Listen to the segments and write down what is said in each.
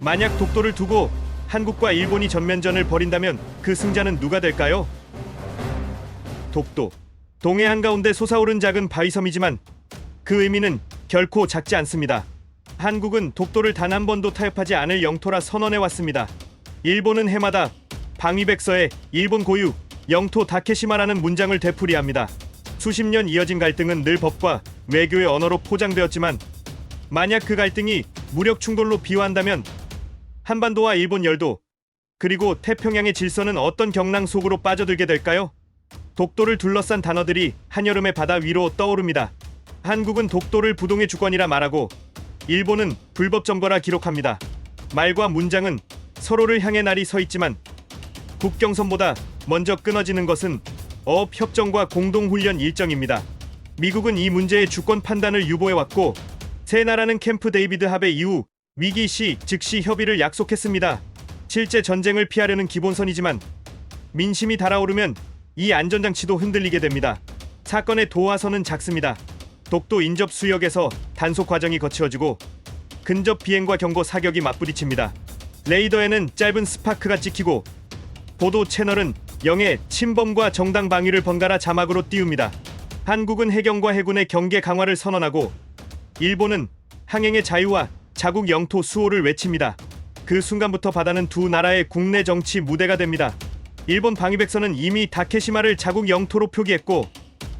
만약 독도를 두고 한국과 일본이 전면전을 벌인다면 그 승자는 누가 될까요? 독도. 동해 한가운데 솟아오른 작은 바위섬이지만 그 의미는 결코 작지 않습니다. 한국은 독도를 단 한 번도 타협하지 않을 영토라 선언해 왔습니다. 일본은 해마다 방위백서에 일본 고유 영토 다케시마라는 문장을 되풀이합니다. 수십 년 이어진 갈등은 늘 법과 외교의 언어로 포장되었지만 만약 그 갈등이 무력 충돌로 비화한다면 한반도와 일본 열도 그리고 태평양의 질서는 어떤 경랑 속으로 빠져들게 될까요? 독도를 둘러싼 단어들이 한여름의 바다 위로 떠오릅니다. 한국은 독도를 부동의 주권이라 말하고 일본은 불법 점거라 기록합니다. 말과 문장은 서로를 향해 날이 서 있지만 국경선보다 먼저 끊어지는 것은 어업 협정과 공동 훈련 일정입니다. 미국은 이 문제의 주권 판단을 유보해 왔고 세 나라는 캠프 데이비드 합의 이후 위기 시 즉시 협의를 약속했습니다. 실제 전쟁을 피하려는 기본선이지만 민심이 달아오르면 이 안전장치도 흔들리게 됩니다. 사건의 도화선은 작습니다. 독도 인접 수역에서 단속 과정이 거치어지고 근접 비행과 경고 사격이 맞부딪힙니다. 레이더에는 짧은 스파크가 찍히고 보도 채널은 영해 침범과 정당 방위를 번갈아 자막으로 띄웁니다. 한국은 해경과 해군의 경계 강화를 선언하고 일본은 항행의 자유와 자국 영토 수호를 외칩니다. 그 순간부터 바다는 두 나라의 국내 정치 무대가 됩니다. 일본 방위백서는 이미 다케시마를 자국 영토로 표기했고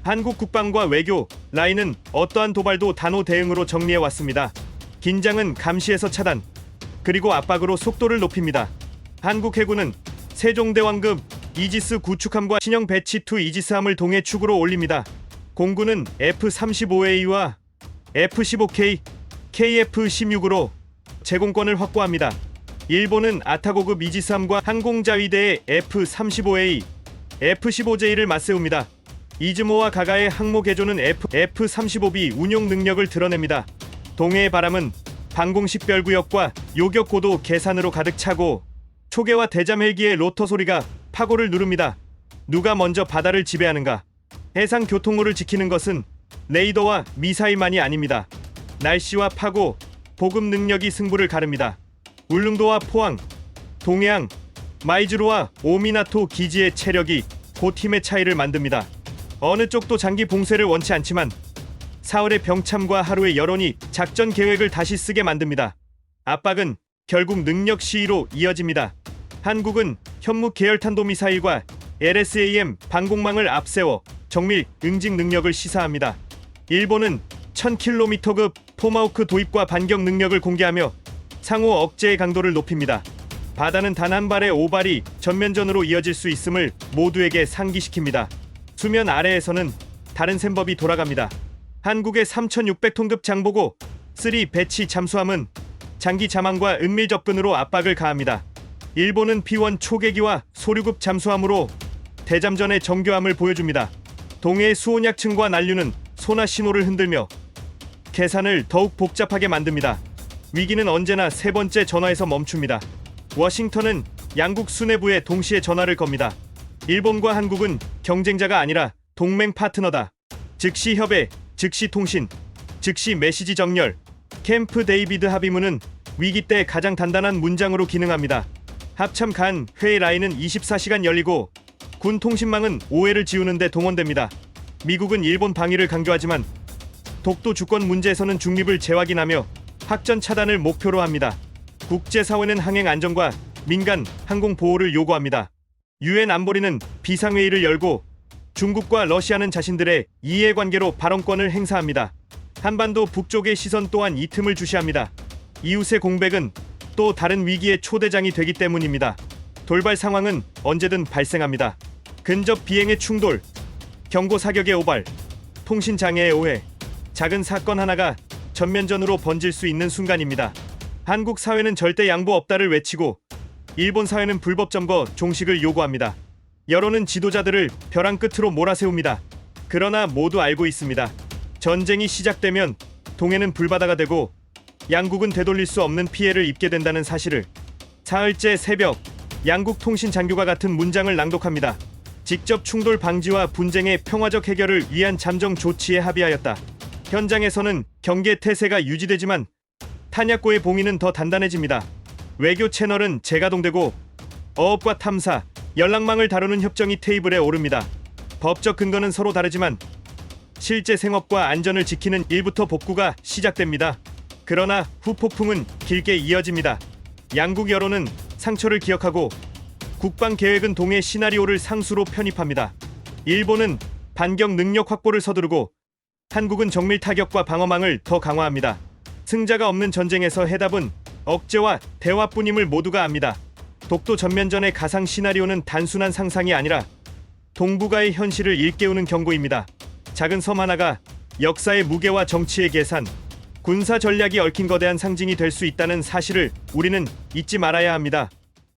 한국 국방과 외교 라인은 어떠한 도발도 단호 대응으로 정리해 왔습니다. 긴장은 감시에서 차단 그리고 압박으로 속도를 높입니다. 한국 해군은 세종대왕급 이지스 구축함과 신형 배치 2 이지스함을 동해 축으로 올립니다. 공군은 F-35A와 F-15K, KF-16으로 제공권을 확보합니다. 일본은 아타고급 이지스함과 항공자위대의 F-35A, F-15J를 맞세웁니다. 이즈모와 가가의 항모 개조는 F, F-35B 운용 능력을 드러냅니다. 동해의 바람은 방공식 별구역과 요격 고도 계산으로 가득 차고 초계와 대잠 헬기의 로터 소리가 파고를 누릅니다. 누가 먼저 바다를 지배하는가? 해상 교통로를 지키는 것은 레이더와 미사일만이 아닙니다. 날씨와 파고, 보급 능력이 승부를 가릅니다. 울릉도와 포항, 동해안, 마이즈로와 오미나토 기지의 체력이 고 팀의 차이를 만듭니다. 어느 쪽도 장기 봉쇄를 원치 않지만 사흘의 병참과 하루의 여론이 작전 계획을 다시 쓰게 만듭니다. 압박은 결국 능력 시위로 이어집니다. 한국은 현무 계열 탄도미사일과 LSAM 방공망을 앞세워 정밀 응징 능력을 시사합니다. 일본은 1000km급 포마호크 도입과 반격 능력을 공개하며 상호 억제의 강도를 높입니다. 바다는 단 한 발의 오발이 전면전으로 이어질 수 있음을 모두에게 상기시킵니다. 수면 아래에서는 다른 셈법이 돌아갑니다. 한국의 3,600톤급 장보고 3 배치 잠수함은 장기 자망과 은밀 접근으로 압박을 가합니다. 일본은 P1 초계기와 소류급 잠수함으로 대잠전의 정교함을 보여줍니다. 동해의 수온약층과 난류는 소나 신호를 흔들며 계산을 더욱 복잡하게 만듭니다. 위기는 언제나 세 번째 전화에서 멈춥니다. 워싱턴은 양국 수뇌부에 동시에 전화를 겁니다. 일본과 한국은 경쟁자가 아니라 동맹 파트너다. 즉시 협의, 즉시 통신, 즉시 메시지 정렬. 캠프 데이비드 합의문은 위기 때 가장 단단한 문장으로 기능합니다. 합참 간 회의 라인은 24시간 열리고 군 통신망은 오해를 지우는데 동원됩니다. 미국은 일본 방위를 강조하지만 독도 주권 문제에서는 중립을 재확인하며 확전 차단을 목표로 합니다. 국제사회는 항행 안전과 민간 항공 보호를 요구합니다. 유엔 안보리는 비상회의를 열고 중국과 러시아는 자신들의 이해관계로 발언권을 행사합니다. 한반도 북쪽의 시선 또한 이 틈을 주시합니다. 이웃의 공백은 또 다른 위기의 초대장이 되기 때문입니다. 돌발 상황은 언제든 발생합니다. 근접 비행의 충돌, 경고 사격의 오발, 통신 장애의 오해, 작은 사건 하나가 전면전으로 번질 수 있는 순간입니다. 한국 사회는 절대 양보 없다를 외치고 일본 사회는 불법 점거 종식을 요구합니다. 여론은 지도자들을 벼랑 끝으로 몰아세웁니다. 그러나 모두 알고 있습니다. 전쟁이 시작되면 동해는 불바다가 되고 양국은 되돌릴 수 없는 피해를 입게 된다는 사실을 사흘째 새벽 양국 통신 장교가 같은 문장을 낭독합니다. 직접 충돌 방지와 분쟁의 평화적 해결을 위한 잠정 조치에 합의하였다. 현장에서는 경계 태세가 유지되지만 탄약고의 봉인은 더 단단해집니다. 외교 채널은 재가동되고 어업과 탐사, 연락망을 다루는 협정이 테이블에 오릅니다. 법적 근거는 서로 다르지만 실제 생업과 안전을 지키는 일부터 복구가 시작됩니다. 그러나 후폭풍은 길게 이어집니다. 양국 여론은 상처를 기억하고 국방 계획은 동해 시나리오를 상수로 편입합니다. 일본은 반격 능력 확보를 서두르고 한국은 정밀 타격과 방어망을 더 강화합니다. 승자가 없는 전쟁에서 해답은 억제와 대화뿐임을 모두가 압니다. 독도 전면전의 가상 시나리오는 단순한 상상이 아니라 동북아의 현실을 일깨우는 경고입니다. 작은 섬 하나가 역사의 무게와 정치의 계산, 군사 전략이 얽힌 거대한 상징이 될 수 있다는 사실을 우리는 잊지 말아야 합니다.